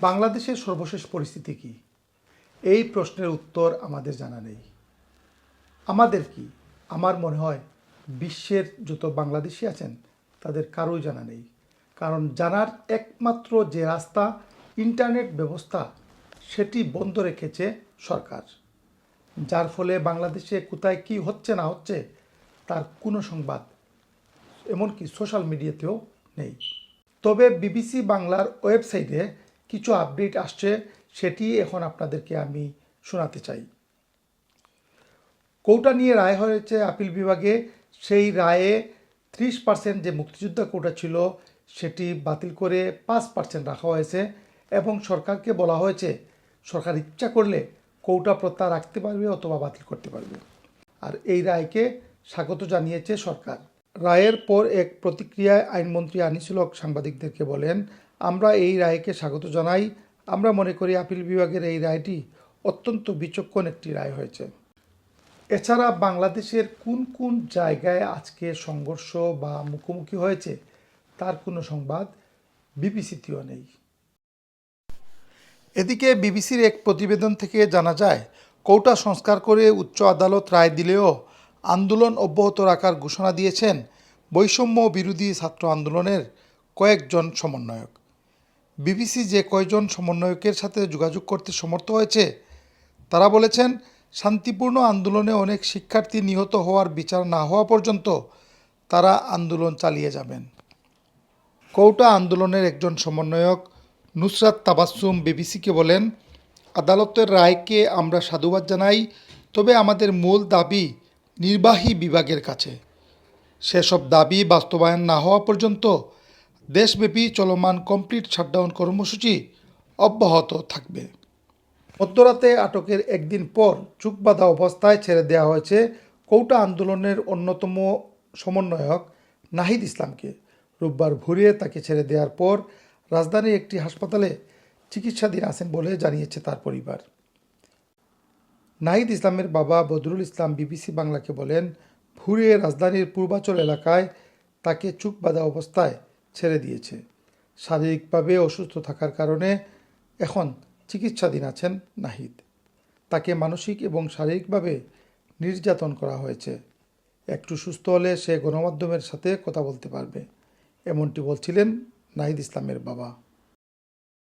বাংলাদেশের সর্বশেষ পরিস্থিতি কি? এই প্রশ্নের উত্তর আমাদের জানা নেই। আমাদের কি? আমার মনে হয় বিশ্বের যত বাংলাদেশি আছেন, তাদের কারোই জানা নেই। কারণ জানার একমাত্র যে রাস্তা, ইন্টারনেট ব্যবস্থা, সেটি বন্ধ রেখেছে সরকার। যার ফলে বাংলাদেশে কোথায় কি হচ্ছে না হচ্ছে, তার কোনো সংবাদ, এমনকি সোশ্যাল মিডিয়াতেও নেই। তবে বিবিসি বাংলার ওয়েবসাইটে কিছু আপডেট আসছে, সেটি এখন আপনাদেরকে আমি শোনাতে চাই। কোটা নিয়ে রায় হয়েছে আপিল বিভাগে, সেই রায়ে ত্রিশ পার্সেন্ট যে মুক্তিযোদ্ধা কোটা ছিল, সেটি বাতিল করে পাঁচ পার্সেন্ট রাখা হয়েছে এবং সরকারকে বলা হয়েছে, সরকার ইচ্ছা করলে কৌটা প্রত্যাহার রাখতে পারবে অথবা বাতিল করতে পারবে। আর এই রায়কে স্বাগত জানিয়েছে সরকার। রায়ের পর এক প্রতিক্রিয়ায় আইনমন্ত্রী আনিসুল হক সাংবাদিকদেরকে বলেন আমরা এই রায়কে স্বাগত জানাই। আমরা মনে করি আপিল বিভাগের এই রায়টি অত্যন্ত বিচক্ষণ একটি রায় হয়েছে। এছাড়া বাংলাদেশের কোন কোন জায়গায় আজকে সংঘর্ষ বা মুখোমুখি হয়েছে তার কোনো সংবাদ বিবিসিতেও নেই। এদিকে বিবিসির এক প্রতিবেদন থেকে জানা যায়, কৌটা সংস্কার করে উচ্চ আদালত রায় দিলেও আন্দোলন অব্যাহত রাখার ঘোষণা দিয়েছেন বৈষম্য বিরোধী ছাত্র আন্দোলনের কয়েকজন সমন্বয়ক। বিবিসি যে কয়জন সমন্বয়কের সাথে যোগাযোগ করতে সমর্থ হয়েছে, তারা বলেছেন, শান্তিপূর্ণ আন্দোলনে অনেক শিক্ষার্থী নিহত হওয়ার বিচার না হওয়া পর্যন্ত তারা আন্দোলন চালিয়ে যাবেন। কৌটা আন্দোলনের একজন সমন্বয়ক নুসরাত তাবাসুম বিবিসিকে বলেন, আদালতের রায়কে আমরা সাধুবাদ জানাই, তবে আমাদের মূল দাবি নির্বাহী বিভাগের কাছে। সেসব দাবি বাস্তবায়ন না হওয়া পর্যন্ত দেশব্যাপী চলমান কমপ্লিট শাটডাউন কর্মসূচি অব্যাহত থাকবে। মধ্যরাতে আটকের একদিন পর চুপ বাঁধা অবস্থায় ছেড়ে দেওয়া হয়েছে কৌটা আন্দোলনের অন্যতম সমন্বয়ক নাহিদ ইসলামকে। রোববার ভোরে তাকে ছেড়ে দেওয়ার পর রাজধানীর একটি হাসপাতালে চিকিৎসাধীন আছেন বলে জানিয়েছে তার পরিবার। নাহিদ ইসলামের বাবা বদরুল ইসলাম বিবিসি বাংলাকে বলেন, ভুরে রাজধানীর পূর্বাচল এলাকায় তাকে চুপ বাঁধা অবস্থায় ছেড়ে দিয়েছে। শারীরিকভাবে অসুস্থ থাকার কারণে এখন চিকিৎসাধীন আছেন নাহিদ। তাকে মানসিক এবং শারীরিকভাবে নির্যাতন করা হয়েছে। একটু সুস্থ হলে সে গণমাধ্যমের সাথে কথা বলতে পারবে, এমনটি বলছিলেন নাহিদ ইসলামের বাবা।